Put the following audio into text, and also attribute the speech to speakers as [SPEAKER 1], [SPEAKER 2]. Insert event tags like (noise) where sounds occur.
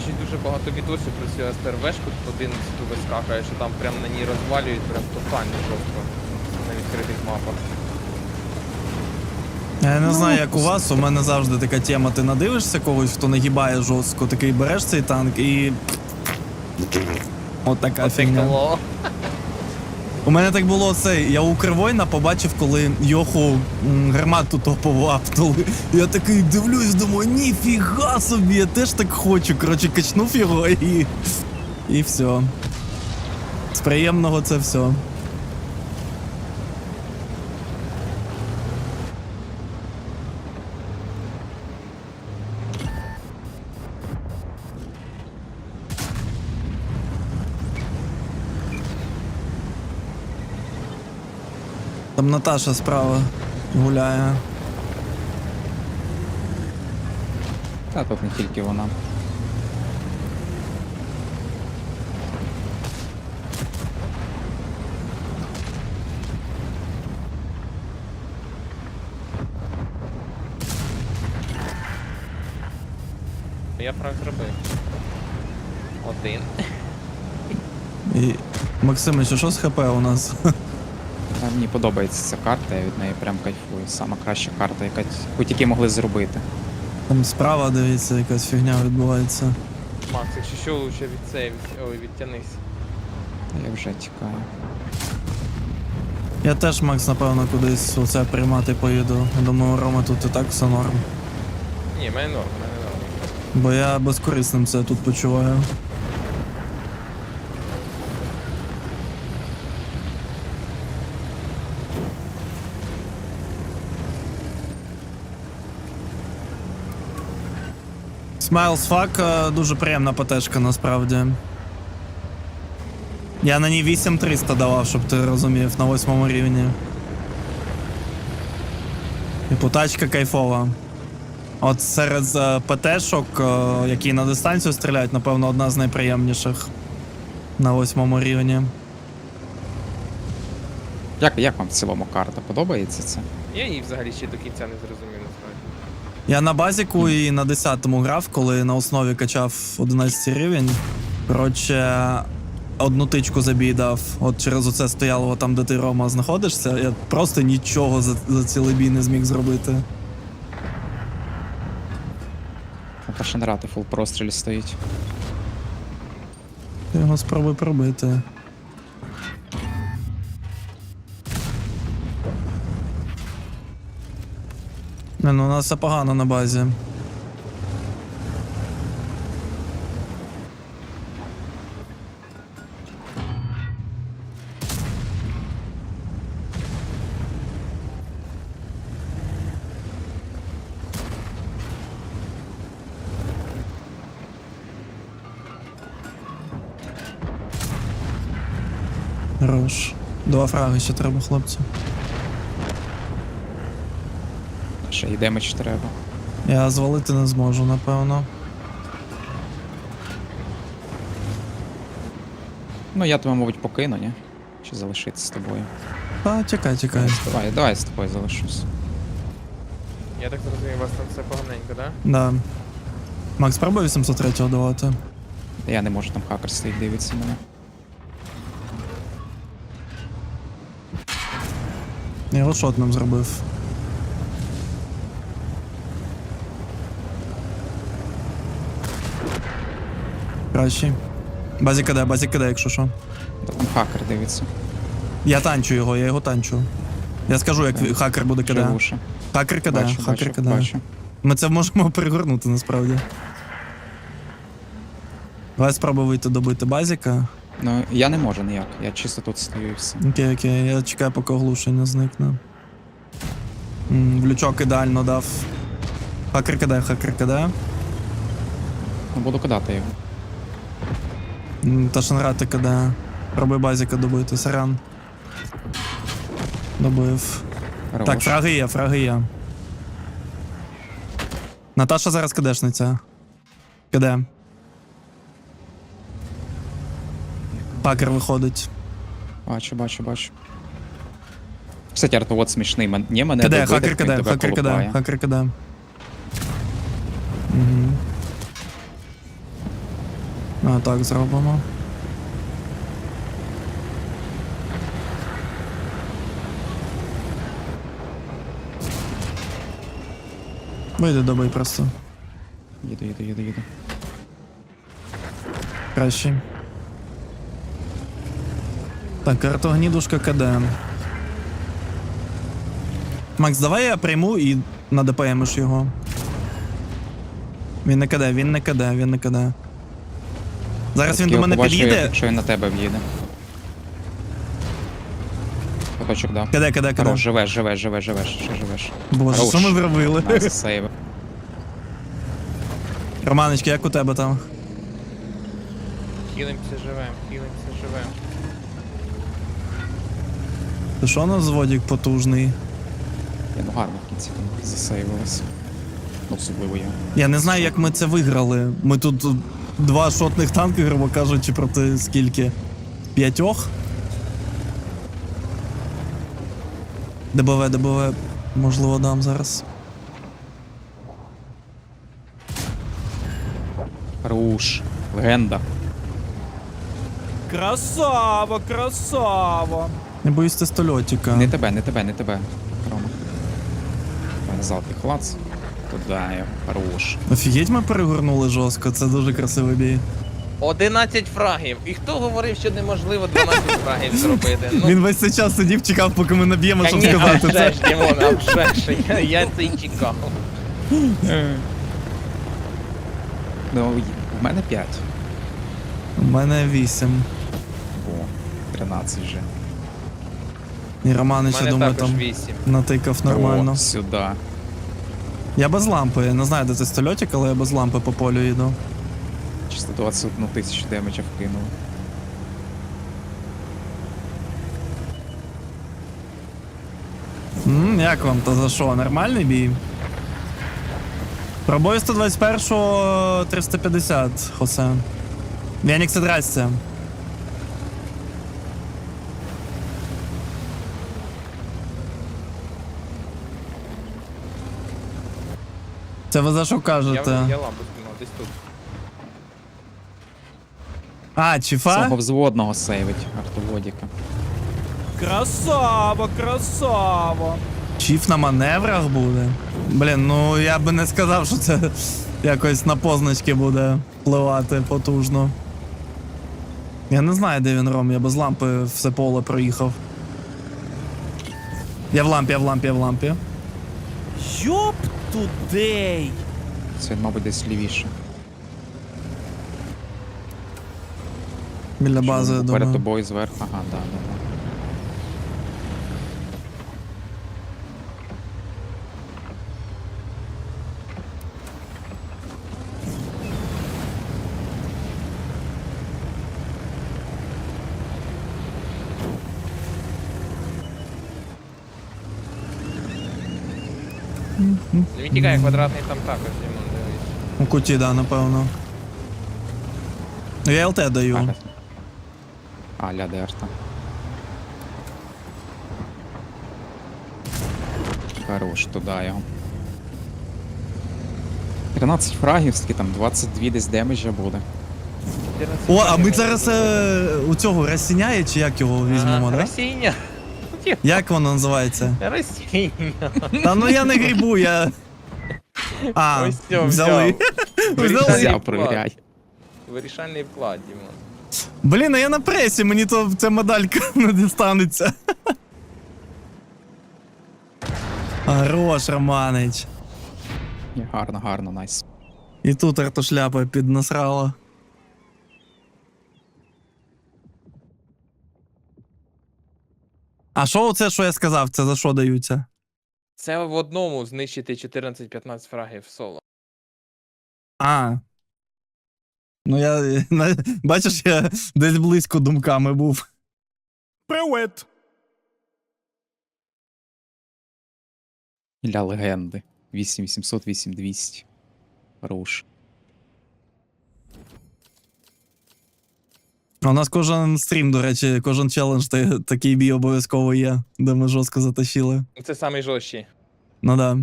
[SPEAKER 1] Ще дуже багато відосів про цю СТРВшку тут 11 вискакає, що там прям на ній розвалюють, прям тотально жорстко на відкритих мапах.
[SPEAKER 2] Я не знаю, як у вас, у мене завжди така тема. Ти надивишся когось, хто нагибає жорстко, такий береш цей танк і. От така фігня. (laughs) У мене так було це. Я у Кривойна побачив, коли Йоху гармату топову аптали. Я такий дивлюсь, думаю, ніфіга собі, я теж так хочу. Коротше, качнув його і. І все. З приємного це все. Там Наташа справа гуляє.
[SPEAKER 3] Та тут не тільки вона.
[SPEAKER 1] Я фраг зробив. Один.
[SPEAKER 2] І. Максимич, а що з ХП у нас?
[SPEAKER 3] Мені подобається ця карта, я від неї прям кайфую. Сама краща карта, яка яку тільки могли зробити.
[SPEAKER 2] Там справа, дивіться, якась фігня відбувається.
[SPEAKER 1] Макс, якщо що, лучше від це, від... ой, відтянись.
[SPEAKER 3] Я вже тікаю.
[SPEAKER 2] Я теж, Макс, напевно, кудись оце приймати поїду. Я думаю, у Рома тут і так все норм.
[SPEAKER 1] Ні, мене норм, мене норм.
[SPEAKER 2] Бо я безкорисним це тут почуваю. Smiles Fuck е, дуже приємна патешка насправді. Я на ній 8300 давав, щоб ти розумів, на восьмому рівні. І путачка кайфова. От серед е, ПТ-шок, е, які на дистанцію стріляють, напевно, одна з найприємніших на восьмому рівні.
[SPEAKER 3] Як, як вам в цілому карта? Подобається це?
[SPEAKER 1] Я її взагалі ще до кінця не зрозумів, насправді.
[SPEAKER 2] Я на базіку і на 10-му грав, коли на основі качав 11 рівень. Коротше, одну тичку забій дав. От через оце стояло там, де ти Рома знаходишся. Я просто нічого за, за цілий бій не зміг зробити.
[SPEAKER 3] Та Шанрати фул прострілі стоїть.
[SPEAKER 2] Ти його спробуй пробити. Ну у нас все погано на базі. Хорош. Два фраги ще треба, хлопці.
[SPEAKER 3] Ще й демедж треба.
[SPEAKER 2] Я звалити не зможу, напевно.
[SPEAKER 3] Ну я тебе, мабуть, покину, ні? Чи залишитися з тобою?
[SPEAKER 2] Та тікай, тікай.
[SPEAKER 3] Давай, давай я з тобою залишусь.
[SPEAKER 1] Я так зрозумів, у вас там все поганенько, да?
[SPEAKER 2] Да. Макс, пробуй 803 давати.
[SPEAKER 3] Я не можу, там хакер стоїть, дивиться мене.
[SPEAKER 2] Я його шотним зробив. Кращий. Базі КД, базі КД, якщо що.
[SPEAKER 3] Там хакер дивиться.
[SPEAKER 2] Я танчу його, я його танчу. Я скажу, як
[SPEAKER 3] Так.
[SPEAKER 2] хакер буде.
[SPEAKER 3] Живуше.
[SPEAKER 2] Хакер КД,
[SPEAKER 3] Бачу,
[SPEAKER 2] хакер
[SPEAKER 3] бачу,
[SPEAKER 2] КД.
[SPEAKER 3] бачу.
[SPEAKER 2] Ми це можемо перегорнути насправді. Давай спробуй вийти добити базіка.
[SPEAKER 3] Ну, я не можу ніяк, я чисто тут стою і все.
[SPEAKER 2] Окей, окей, я чекаю, поки оглушення зникне. М, В лючок ідеально дав. Хакер КД, хакер КД.
[SPEAKER 3] Ну, буду кидати його.
[SPEAKER 2] Та шанрати КД. Пробуй базіка добити, саран. Добив.
[SPEAKER 3] Хорош.
[SPEAKER 2] Так, фраги є, фраги є. Наташа зараз кадешниця. КД. Хакер виходить.
[SPEAKER 3] Бачу, бачу, бачу. Кстати, артовод смішний. Мен... Ні, мене
[SPEAKER 2] КД,
[SPEAKER 3] добити,
[SPEAKER 2] хакер КД, хакер КД, хакер КД. Угу. А так зробимо. Вийди добий просто.
[SPEAKER 3] Їду, їду, їду, їду.
[SPEAKER 2] Краще. Так, картогнідушка КД. Макс, давай я прийму і на ДПМиш його. Він не каде, він не каде, він не каде. Зараз він до мене під'їде.
[SPEAKER 3] Якщо він на тебе в'їде. Поточок дав.
[SPEAKER 2] Каде, каде, каде.
[SPEAKER 3] Хорош, живеш, живеш, живеш, живеш, ще живеш.
[SPEAKER 2] Боже, що ми зробили?
[SPEAKER 3] Найс, сейв.
[SPEAKER 2] Романочки, як у тебе там?
[SPEAKER 1] Хілимся живем, хілимся живем.
[SPEAKER 2] Ти що на зводік потужний?
[SPEAKER 3] Я ну гарно в кінці. Ну, Особливо я.
[SPEAKER 2] Я не знаю, як ми це виграли. Ми тут два шотних танки, грубо кажучи, проти скільки? П'ятьох? ДБВ, ДБВ, можливо, дам зараз.
[SPEAKER 3] Руш. Легенда.
[SPEAKER 2] Красава, красава. Не боюсь тестольотика.
[SPEAKER 3] Не тебе, не тебе, не тебе. Рома. Золотий клац. Його. Хорош.
[SPEAKER 2] Офігеть, ми перегорнули жорстко, це дуже красивий бій.
[SPEAKER 1] 11 фрагів. І хто говорив, що неможливо 12 фрагів зробити? Ну,
[SPEAKER 2] Він весь цей час сидів, чекав, поки ми наб'ємо, щоб
[SPEAKER 1] Конечно,
[SPEAKER 2] сказати це.
[SPEAKER 1] ж, Дімон, а вже ж, я, я це й чекав.
[SPEAKER 3] Ну, в мене 5.
[SPEAKER 2] У мене вісім.
[SPEAKER 3] О, 13 вже.
[SPEAKER 2] І
[SPEAKER 1] У
[SPEAKER 2] Романич, я
[SPEAKER 1] мене
[SPEAKER 2] думаю,
[SPEAKER 1] також
[SPEAKER 2] там
[SPEAKER 1] 8.
[SPEAKER 2] натикав нормально.
[SPEAKER 3] О, сюди.
[SPEAKER 2] Я без лампи, я не знаю, де це стольотик, але я без лампи по полю йду.
[SPEAKER 3] Чисто 21 тисячу демеджа вкинув.
[SPEAKER 2] М, як вам то за що? Нормальний бій? Пробой 121 350, Хосе. Венікс, здрасте. Це ви за що
[SPEAKER 1] Я,
[SPEAKER 2] кажете?
[SPEAKER 1] я лампу спіймав десь тут.
[SPEAKER 2] А, чіфа?
[SPEAKER 3] Цього взводного сейвить артоводіка.
[SPEAKER 2] Красава, красава. Чіф на маневрах буде. Блін, ну я би не сказав, що це якось на позначки буде впливати потужно. Я не знаю, де він ром, я без лампи все поле проїхав. Я в лампі, я в лампі, я в лампі.
[SPEAKER 4] Йоп тудей!
[SPEAKER 3] Це, мабуть, десь лівіше.
[SPEAKER 2] Біля бази, я
[SPEAKER 3] Перед
[SPEAKER 2] думаю.
[SPEAKER 3] тобою зверху. Ага, да, да, да.
[SPEAKER 1] Він тікає квадратний там також, Дімон, дивись.
[SPEAKER 2] У куті, да, напевно. Я ЛТ даю.
[SPEAKER 3] А, А, ля дерта. Хорош, туди його. 13 фрагів, скільки там 22 десь демеджа буде.
[SPEAKER 1] 14
[SPEAKER 2] О, а ми зараз е, у цього розсіняє, чи як його візьмемо,
[SPEAKER 1] Ага,
[SPEAKER 2] да?
[SPEAKER 1] Росіння.
[SPEAKER 2] Як воно називається?
[SPEAKER 1] Росіння.
[SPEAKER 2] Та ну я не грібу, я. А,
[SPEAKER 1] Ось всьо,
[SPEAKER 2] взяли. Взяли.
[SPEAKER 1] Вирішальний
[SPEAKER 3] Взяв,
[SPEAKER 1] вклад.
[SPEAKER 3] провіряй.
[SPEAKER 1] Вирішальний вклад, Дімон.
[SPEAKER 2] Блін, а я на пресі, мені то ця медалька (laughs) не дістанеться. Хорош, Романич.
[SPEAKER 3] Гарно, гарно, найс.
[SPEAKER 2] І тут артошляпа піднасрала. А що оце, що я сказав, це за що даються?
[SPEAKER 1] Це в одному знищити 14-15 фрагів соло.
[SPEAKER 2] А. Ну я. на- Бачиш, я десь близько думками був.
[SPEAKER 4] Привет!
[SPEAKER 3] Ля легенди. 8800, 8200. Руш.
[SPEAKER 2] У нас кожен стрім, до речі, кожен челендж та- такий бій обов'язково є, де ми жорстко затащили.
[SPEAKER 1] Це самий жорсткий.
[SPEAKER 2] Ну да.